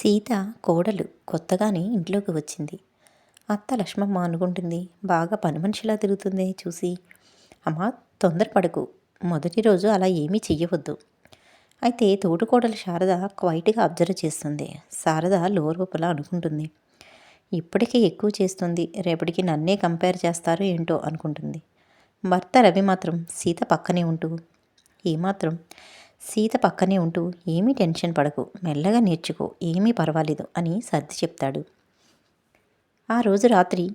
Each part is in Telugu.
సీత కోడలు కొత్తగానే ఇంట్లోకి వచ్చింది. అత్త లక్ష్మమ్మ అనుకుంటుంది బాగా పని మనిషిలా తిరుగుతుంది చూసి. అమ్మా తొందరపడకు. మొదటి రోజు అలా ఏమీ చెయ్యవద్దు. అయితే తోటికోడలు శారద క్వైట్గా అబ్జర్వ్ చేస్తుంది. శారద లోపల అనుకుంటుంది ఇప్పటికే ఎక్కువ చేస్తుంది. రేపటికి నన్నే కంపేర్ చేస్తారో ఏంటో అనుకుంటుంది. భర్త రవి మాత్రం సీత పక్కనే ఉంటూ ఏమాత్రం? సీత పక్కనే ఉంటూ ఏమీ టెన్షన్ పడకు మెల్లగా నేర్చుకో ఏమీ పర్వాలేదు అని సర్ది చెప్తాడు. ఆ రోజు రాత్రి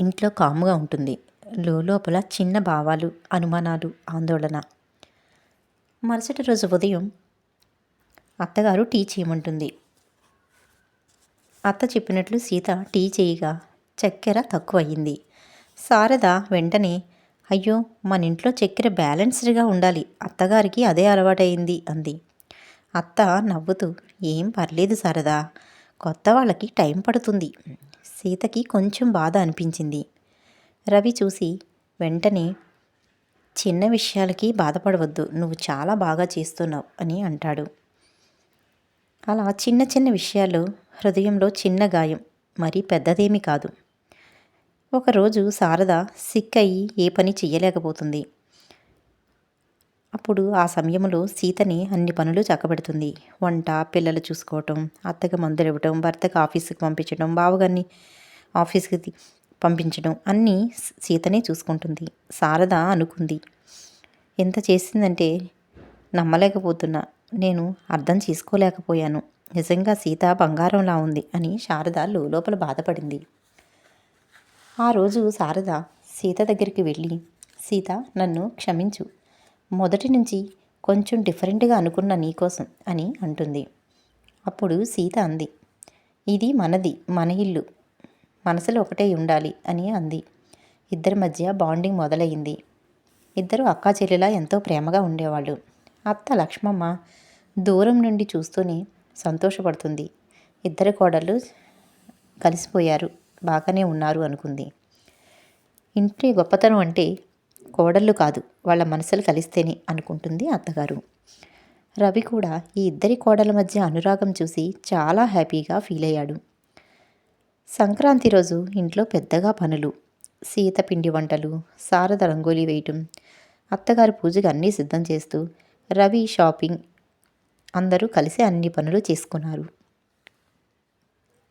ఇంట్లో కాముగా ఉంటుంది. లోపల చిన్న భావాలు అనుమానాలు ఆందోళన. మరుసటి రోజు ఉదయం అత్తగారు టీ చేయమంటుంది. అత్త చెప్పినట్లు సీత టీ చేయగా చక్కెర తక్కువయ్యింది శారద వెంటనే అయ్యో మన ఇంట్లో చక్కెర బ్యాలెన్స్డ్గా ఉండాలి. అత్తగారికి అదే అలవాటైంది అంది. అత్త నవ్వుతూ ఏం పర్లేదు సరదా కొత్త వాళ్ళకి టైం పడుతుంది. సీతకి కొంచెం బాధ అనిపించింది. రవి చూసి వెంటనే చిన్న విషయాలకి బాధపడవద్దు నువ్వు చాలా బాగా చేస్తున్నావు అని అంటాడు. అలా చిన్న చిన్న విషయాలు హృదయంలో చిన్న గాయం మరీ పెద్దదేమీ కాదు. ఒకరోజు శారద సిక్ అయ్యి ఏ పని చెయ్యలేకపోతుంది. అప్పుడు ఆ సమయంలో సీతని అన్ని పనులు చక్కబెడుతుంది. వంట పిల్లలు చూసుకోవటం అత్తకి మందులు ఇవ్వటం భర్తకు ఆఫీస్కి పంపించడం బావగారిని ఆఫీస్కి పంపించడం అన్నీ సీతనే చూసుకుంటుంది. శారద అనుకుంది. ఎంత చేసిందంటే నమ్మలేకపోతున్నా నేను అర్థం చేసుకోలేకపోయాను. నిజంగా సీత బంగారంలా ఉంది అని శారద లోపల బాధపడింది. ఆ రోజు శారద సీత దగ్గరికి వెళ్ళి సీత నన్ను క్షమించు. మొదటి నుంచి కొంచెం డిఫరెంట్గా అనుకున్న నీకోసం అని అంటుంది. అప్పుడు సీత అంది ఇది మనది మన ఇల్లు. మనసులో ఒకటే ఉండాలి అని అంది. ఇద్దరి మధ్య బాండింగ్ మొదలైంది. ఇద్దరు అక్కా చెల్లెలా ఎంతో ప్రేమగా ఉండేవాళ్ళు. అత్త లక్ష్మమ్మ దూరం నుండి చూస్తూనే సంతోషపడుతుంది. ఇద్దరు కోడళ్ళు కలిసిపోయారు బాగానే ఉన్నారు అనుకుంది. ఇంటి గొప్పతనం అంటే కోడళ్ళు కాదు వాళ్ళ మనసులు కలిస్తేనే అనుకుంటుంది అత్తగారు. రవి కూడా ఈ ఇద్దరి కోడల మధ్య అనురాగం చూసి చాలా హ్యాపీగా ఫీల్ అయ్యాడు. సంక్రాంతి రోజు ఇంట్లో పెద్దగా పనులు సీత పిండి వంటలు శారద రంగోలీ వేయటం అత్తగారు పూజకు అన్నీ సిద్ధం చేస్తూ రవి షాపింగ్ అందరూ కలిసి అన్ని పనులు చేసుకున్నారు.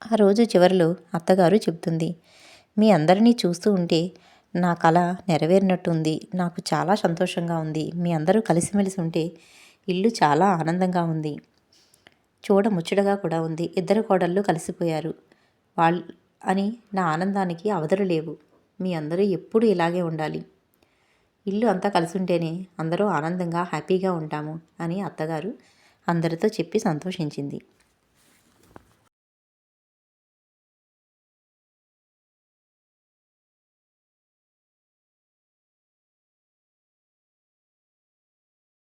ఆ రోజు చివరిలో అత్తగారు చెబుతుంది మీ అందరినీ చూస్తూ ఉంటే నా కళ నెరవేరినట్టుంది. నాకు చాలా సంతోషంగా ఉంది. మీ అందరూ కలిసిమెలిసి ఉంటే ఇల్లు చాలా ఆనందంగా ఉంది. చూడ ముచ్చటగా కూడా ఉంది. ఇద్దరు కోడళ్ళు కలిసిపోయారు. వాళ్ళు అని నా ఆనందానికి అవధులు లేవు. మీ అందరూ ఎప్పుడు ఇలాగే ఉండాలి. ఇల్లు అంతా కలిసి ఉంటేనే అందరూ ఆనందంగా హ్యాపీగా ఉంటాము అని అత్తగారు అందరితో చెప్పి సంతోషించింది.